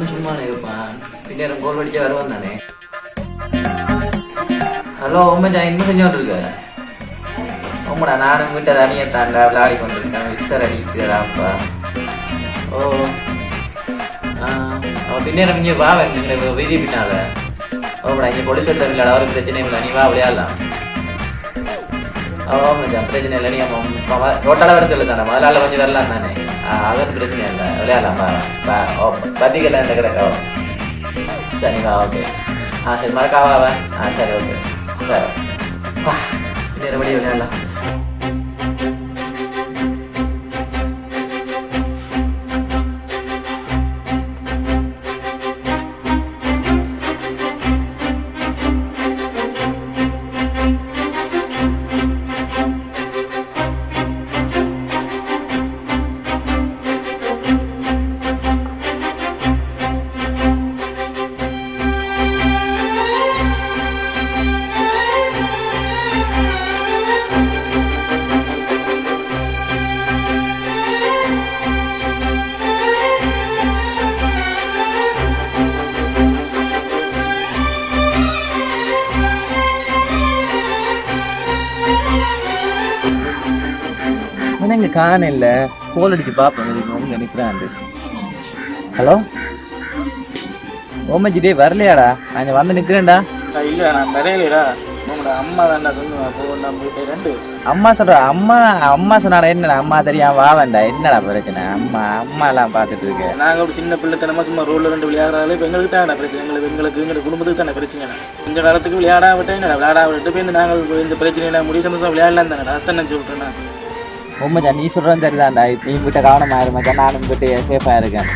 அவனும் சும்மா இருப்பான் பின்னேரம் கோல் அடிச்சா வருவான் தானே ஹலோ உண்மைஜா இன்னும் செஞ்சோட்டு இருக்க உம்மடா நானும் வீட்டை தனியை தாண்டா விளையாடி கொண்டிருக்கேன் விசர் அடிக்கிறாப்பா ஓ அவன் பின்னேரம் இங்கே வா வேண்டிய வீதி பின்னால ஓமடா இங்கே போலீஸ் எடுத்த விளையாட அவருக்கு பிரச்சனை இல்லை நீ வா விளையாடலாம் ஓ மச்சான் பிரச்சனை இல்லை நீ டோட்டலாக வரதில்லை தானே முதலாள கொஞ்சம் வரலாம் தானே ஆ அது பிரச்சனை இல்லை விளையாடலாம் வா வா ஓ பத்திக்கல இந்த கிடக்கா சரி வா ஓகே ஆ சரி மறக்காவா வா ஆ சரி ஓகே சரி வா நேரபடி விளையாடலாம் இங்க காண இல்ல. கோல் அடிச்சு பாப்பேன் இங்க நிக்கிறான் ஹலோ ஓமஜி டே வரலையாடா? நான் வந்து நிக்கிறேன்டா. இல்ல நான் வரையிலடா உங்களோட அம்மா தான்டா சொல்லுவேன் நம்ம ரெண்டு அம்மா சொல்ற அம்மா அம்மா சொன்னாடா என்னடா அம்மா தெரியாம வா வேண்டாம் என்னடா பிரச்சனை? அம்மா அம்மா எல்லாம் பாத்துட்டு இருக்க. நாங்க ஒரு சின்ன பிள்ளைத்தனமா சும்மா ரோட்ல ரெண்டு விளையாடுறாலே இப்போ எங்களுக்கு தானே பிரச்சனை. எங்களுக்கு எங்களுக்கு எங்க குடும்பத்துக்கு தானே பிரச்சனை. இந்த காலத்துக்கு விளையாடா விட்டா என்னடா? விளையாடா விட்டு போய் நாங்கள் இந்த பிரச்சனையில முடி சந்தோஷம் விளையாடலாம் தானடா? அத்தனை சொல்றேன் ஓமஜா நீ சொல்றது சரிதான்டா நீ விட்ட கவனமா இருமாச்சா நானும் விட்டு சேஃபா இருக்கேன்.